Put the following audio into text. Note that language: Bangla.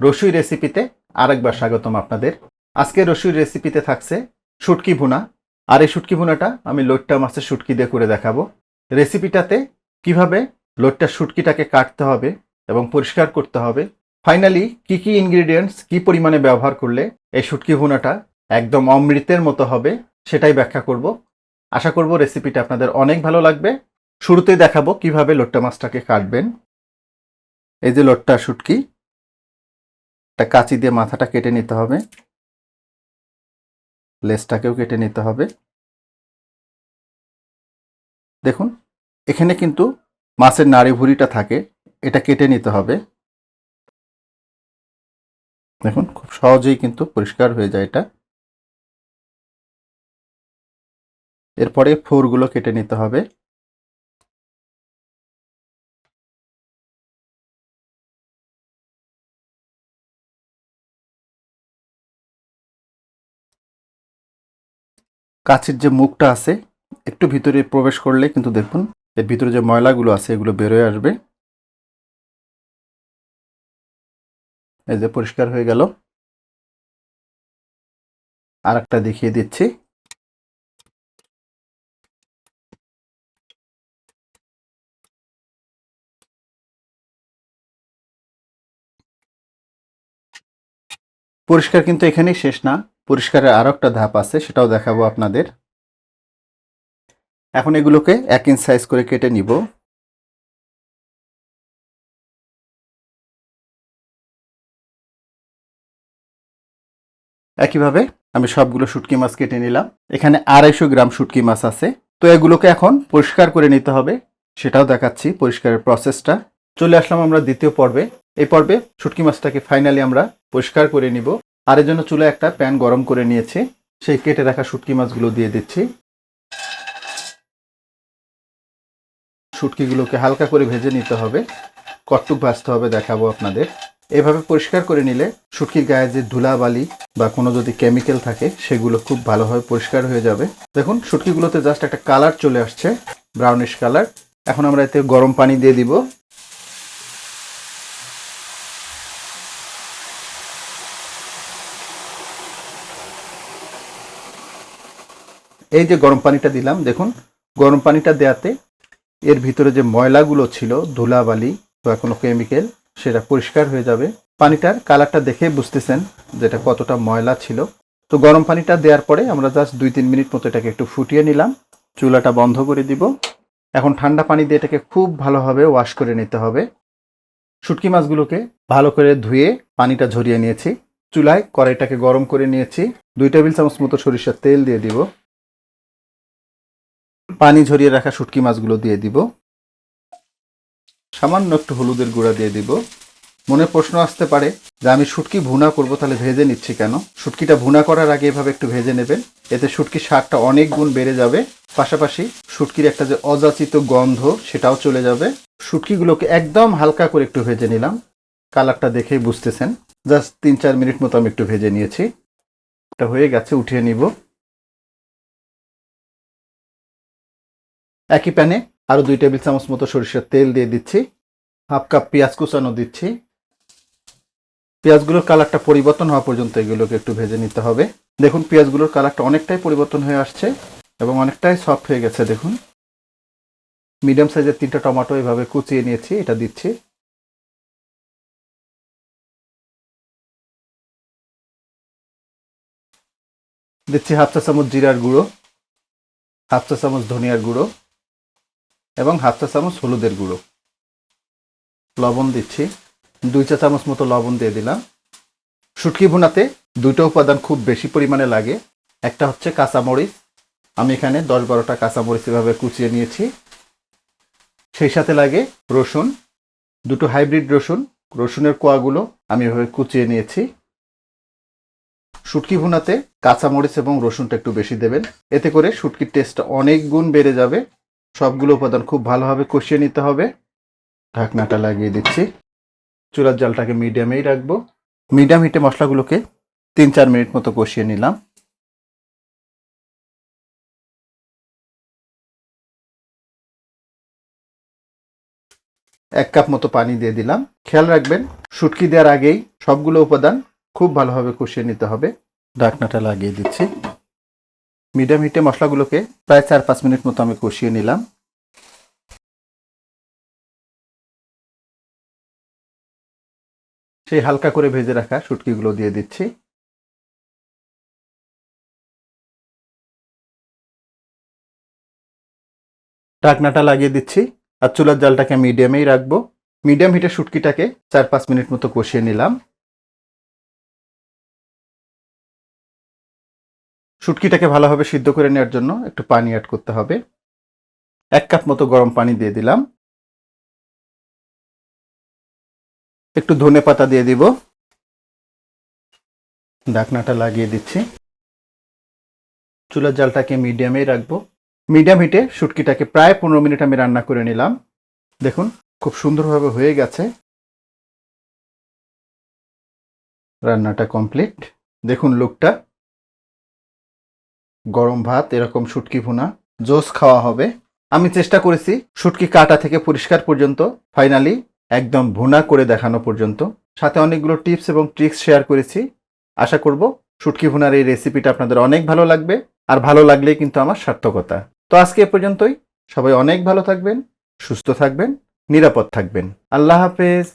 রসুই রেসিপিতে আরেকবার স্বাগতম আপনাদের। আজকে রসুই রেসিপিতে থাকছে শুটকি ভুনা। আর এই শুটকি ভুনাটা আমি লোট্টা মাছের শুটকি দিয়ে করে দেখাবো। রেসিপিটাতে কীভাবে লোট্টা শুটকিটাকে কাটতে হবে এবং পরিষ্কার করতে হবে। ফাইনালি কি কি ইনগ্রেডিয়েন্টস কি পরিমাণে ব্যবহার করলে এই শুটকি ভুনাটা একদম অমৃতের মতো হবে সেটাই ব্যাখ্যা করব। আশা করব রেসিপিটা আপনাদের অনেক ভালো লাগবে। শুরুতেই দেখাবো কীভাবে লোট্টা মাছটাকে কাটবেন। এই যে লোট্টা শুটকি একটা কাঁচি দিয়ে মাথাটা কেটে নিতে হবে। লেজটাকেও কেটে নিতে হবে। দেখুন, এখানে কিন্তু মাছের নাড়ি ভুড়িটা থাকে, এটা কেটে নিতে হবে। দেখুন, খুব সহজেই কিন্তু পরিষ্কার হয়ে যায় এটা। এরপরে ফোরগুলো কেটে নিতে হবে। কাছের যে মুখটা আছে, একটু ভিতরে প্রবেশ করলে কিন্তু দেখুন, এর ভিতরে যে ময়লাগুলো আছে, এগুলো বেরোয় আসবে। এই যে পরিষ্কার হয়ে গেল। আর একটা দেখিয়ে দিচ্ছি। পরিষ্কার কিন্তু এখানেই শেষ না। পরিষ্কারের আরও একটা ধাপ আছে, সেটাও দেখাবো আপনাদের। এখন এগুলোকে এক ইঞ্চ সাইজ করে কেটে নিব। একইভাবে আমি সবগুলো শুটকি মাছ কেটে নিলাম। এখানে আড়াইশো গ্রাম শুটকি মাছ আছে। তো এগুলোকে এখন পরিষ্কার করে নিতে হবে। সেটাও দেখাচ্ছি পরিষ্কারের প্রসেসটা চলে আসলাম আমরা দ্বিতীয় পর্বে। এই পর্বে শুটকি মাছটাকে ফাইনালি আমরা পরিষ্কার করে নিব। আর জন্য চুলে একটা প্যান গরম করে নিয়েছি। সেই কেটে রাখা শুটকি মাছগুলো দিয়ে দিচ্ছি। শুটকিগুলোকে হালকা করে ভেজে নিতে হবে। কটটুক ভাজতে হবে দেখাবো আপনাদের। এভাবে পরিষ্কার করে নিলে শুটকির গায়ে যে ধুলাবালি বা কোনো যদি কেমিক্যাল থাকে, সেগুলো খুব ভালোভাবে পরিষ্কার হয়ে যাবে। দেখুন, শুটকিগুলোতে জাস্ট একটা কালার চলে আসছে ব্রাউনিশ কালার এখন আমরা এতে গরম পানি দিয়ে দিব। এই যে গরম পানিটা দিলাম, দেখুন, গরম পানিটা দেওয়াতে এর ভিতরে যে ময়লাগুলো ছিল, ধুলাবালি বা কোনো কেমিক্যাল সেটা পরিষ্কার হয়ে যাবে। পানিটার কালারটা দেখে বুঝতেছেন যেটা কতটা ময়লা ছিল। তো গরম পানিটা দেওয়ার পরে আমরা জাস্ট দুই তিন মিনিট মতো এটাকে একটু ফুটিয়ে নিলাম। চুলাটা বন্ধ করে দিব। এখন ঠান্ডা পানি দিয়ে এটাকে খুব ভালোভাবে ওয়াশ করে নিতে হবে। শুটকি মাছগুলোকে ভালো করে ধুয়ে পানিটা ঝরিয়ে নিয়েছি। চুলায় কড়াইটাকে গরম করে নিয়েছি। দুই টেবিল চামচ মতো সরিষার তেল দিয়ে দিব। পানি ঝরিয়ে রাখা শুটকি মাছগুলো দিয়ে দিব। সামান্য একটু হলুদের গুঁড়া দিয়ে দিব। মনে প্রশ্ন আসতে পারে যে আমি শুটকি ভুনা করব, তাহলে ভেজে নিচ্ছি কেন? শুটকিটা ভুনা করার আগে এভাবে একটু ভেজে নেবেন। এতে শুটকির স্বাদটা অনেক গুণ বেড়ে যাবে। পাশাপাশি শুটকির একটা যে অযাচিত গন্ধ, সেটাও চলে যাবে। শুটকিগুলোকে একদম হালকা করে একটু ভেজে নিলাম। কালারটা দেখেই বুঝতেছেন। জাস্ট তিন চার মিনিট মতো আমি একটু ভেজে নিয়েছি। এটা হয়ে গেছে, উঠিয়ে নিব। একই প্যানে আরও দুই টেবিল চামচ মতো সরিষার তেল দিয়ে দিচ্ছি। হাফ কাপ পেঁয়াজ কুচানো দিচ্ছি। পেঁয়াজগুলোর কালারটা পরিবর্তন হওয়া পর্যন্ত এগুলোকে একটু ভেজে নিতে হবে। দেখুন, পেঁয়াজগুলোর কালারটা অনেকটাই পরিবর্তন হয়ে আসছে এবং অনেকটাই সফট হয়ে গেছে, দেখুন। মিডিয়াম সাইজের তিনটা টমেটো এভাবে কুচিয়ে নিয়েছি, এটা দিচ্ছি। দিচ্ছি হাফ চা চামচ জিরার গুঁড়ো, হাফ চা চামচ ধনিয়ার গুঁড়ো। এবং হাফ চা চামচ হলুদের গুঁড়ো। লবণ দিচ্ছি। দুই চা চামচ মতো লবণ দিয়ে দিলাম। শুটকি ভুনাতে দুটো উপাদান খুব বেশি পরিমাণে লাগে। একটা হচ্ছে কাঁচামরিচ। আমি এখানে দশ বারোটা কাঁচামরিচ এভাবে কুচিয়ে নিয়েছি। সেই সাথে লাগে রসুন। দুটো হাইব্রিড রসুন। রসুনের কোয়াগুলো আমি এভাবে কুচিয়ে নিয়েছি। শুটকি ভুনাতে কাঁচামরিচ এবং রসুনটা একটু বেশি দেবেন। এতে করে শুটকির টেস্টটা অনেক গুণ বেড়ে যাবে। সবগুলো উপাদান খুব ভালোভাবে কষিয়ে নিতে হবে। ঢাকনাটা লাগিয়ে দিচ্ছি। চুলার জালটাকে মিডিয়ামেই রাখব। মিডিয়াম হিটে মশলাগুলোকে তিন চার মিনিট মতো কষিয়ে নিলাম। এক কাপ মতো পানি দিয়ে দিলাম। খেয়াল রাখবেন শুটকি দেওয়ার আগেই সবগুলো উপাদান খুব ভালোভাবে কষিয়ে নিতে হবে। ঢাকনাটা লাগিয়ে দিচ্ছি। মিডিয়াম হিটে মশলাগুলোকে প্রায় চার পাঁচ মিনিট মতো আমি কষিয়ে নিলাম। সেই হালকা করে ভেজে রাখা শুটকিগুলো দিয়ে দিচ্ছি। ঢাকনাটা লাগিয়ে দিচ্ছি আর চুলার জালটাকে মিডিয়ামেই রাখব। মিডিয়াম হিটে শুটকিটাকে চার পাঁচ মিনিট মতো কষিয়ে নিলাম। শুটকিটাকে ভালোভাবে সিদ্ধ করে নেওয়ার জন্য একটু পানি অ্যাড করতে হবে। এক কাপ মতো গরম পানি দিয়ে দিলাম। একটু ধনে পাতা দিয়ে দিব। ডাকনাটা লাগিয়ে দিচ্ছি। চুলার জালটাকে মিডিয়ামেই রাখব। মিডিয়াম হিটে শুটকিটাকে প্রায় পনেরো মিনিট আমি রান্না করে নিলাম। দেখুন, খুব সুন্দরভাবে হয়ে গেছে। রান্নাটা কমপ্লিট। দেখুন, লুকটা গরম ভাত, এরকম শুটকি ভুনা, জোস খাওয়া হবে। আমি চেষ্টা করেছি শুটকি কাটা থেকে পরিষ্কার পর্যন্ত, ফাইনালি একদম ভুনা করে দেখানো পর্যন্ত। সাথে অনেকগুলো টিপস এবং ট্রিক্স শেয়ার করেছি। আশা করব শুটকি ভুনার এই রেসিপিটা আপনাদের অনেক ভালো লাগবে, আর ভালো লাগলেই কিন্তু আমার সার্থকতা। তো আজকে এ পর্যন্তই। সবাই অনেক ভালো থাকবেন, সুস্থ থাকবেন, নিরাপদ থাকবেন। আল্লাহ হাফেজ।